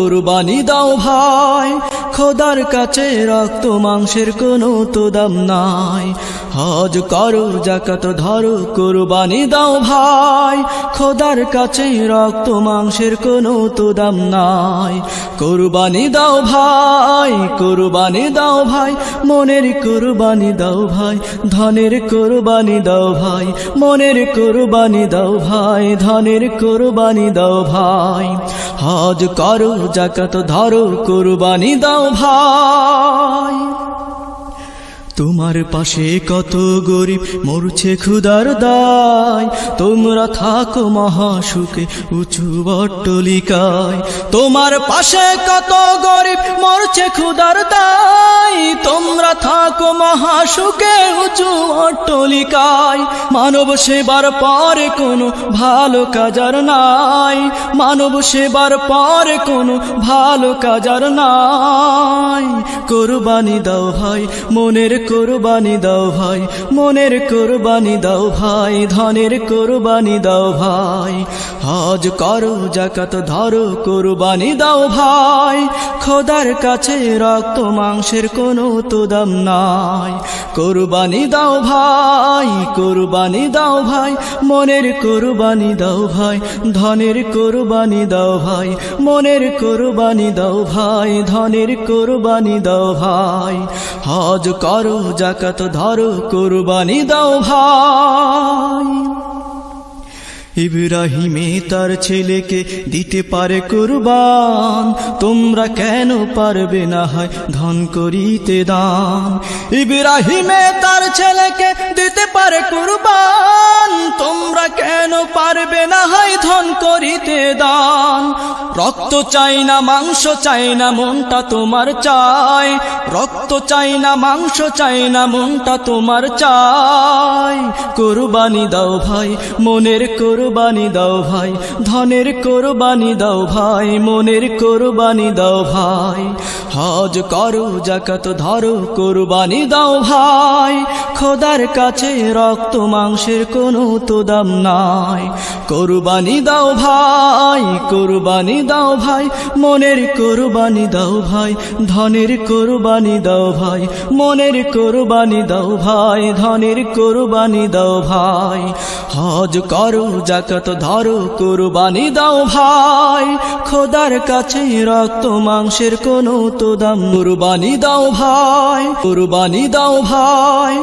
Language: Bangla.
কুরবানি দাও ভাই, খোদার কাছে রক্ত মাংসের কোনো তো দাম নাই। হজ করো, জাকাত ধরো, কুরবানি দাও ভাই, খোদার কাছে রক্ত মাংসের কোনো তো দাম নাই। কুরবানি দাও ভাই, কুরবানি দাও ভাই, মনের কুরবানি দাও ভাই, ধনের কুরবানি দাও ভাই, মনের কুরবানি দাও ভাই, ধনের কুরবানি দাও ভাই। হজ করো জাকাত ধরো কুরবানি দাও ভাই। তোমার পাশে কত গরিব, মরছে ক্ষুদার দায়। তোমরা থাকো মহাসুখে, উঁচু বট্টলিকায় তোমার পাশে কত গরিব, মরছে ক্ষুদার দায়। তোমরা থাকো মহাসুখে, উঁচু অট্টলিকায় মানব সেবার পরে কোনো ভালো কাজার নাই। মানব সেবার পরে কোনো ভালো কাজার নাই। কোরবানি দাও ভাই, মনের কোরবানি দাও ভাই মনের কোরবানি দাও ভাই ধনের কোরবানি দাও ভাই হজ করো জাকাত ধরো কোরবানি দাও ভাই খোদার কাছে রক্ত মাংসের কোনো তো দাম নাই কোরবানি দাও ভাই কোরবানি দাও ভাই মনের কোরবানি দাও ভাই ধনের কোরবানি দাও ভাই মনের কোরবানি দাও ভাই ধনের কোরবানি দাও ভাই হজ করো জাকাত ধরো কোরবানি দাও ভাই। ইব্রাহিমে তার ছেলেকে দিতে পারে কুরবান, তোমরা কেন পারবে না হয় ধন করিতে দান। ইব্রাহিমে তার ছেলেকে দিতে পারে কুরবান, তোমরা কেন পারবে না হয় ধন করিতে দান। রক্ত চাই না, মাংস চাই না, মনটা তোমার চাই। রক্ত চাই না, মাংস চাই না, মনটা তোমার চাই। কোরবানি দাও ভাই, মনের কোরবানি দাও ভাই, ধনের কোরবানি দাও ভাই, মনের কোরবানি দাও ভাই। হজ করো, জাকাত ধরো, কোরবানি দাও ভাই। খোদার কাছে রক্ত মাংসের কোনো তো দাম নাই। কোরবানি দাও ভাই, কোরবানি দাও ভাই, মনের কোরবানি দাও ভাই, ধনের কোরবানি দাও ভাই, মনের কোরবানি দাও ভাই, ধনের কোরবানি দাও ভাই। হজ করো, জাকাত ধরো, কোরবানি দাও ভাই, খোদার কাছে রক্ত মাংসের কোনো তো দাম কোরবানি দাও ভাই, কোরবানি দাও ভাই।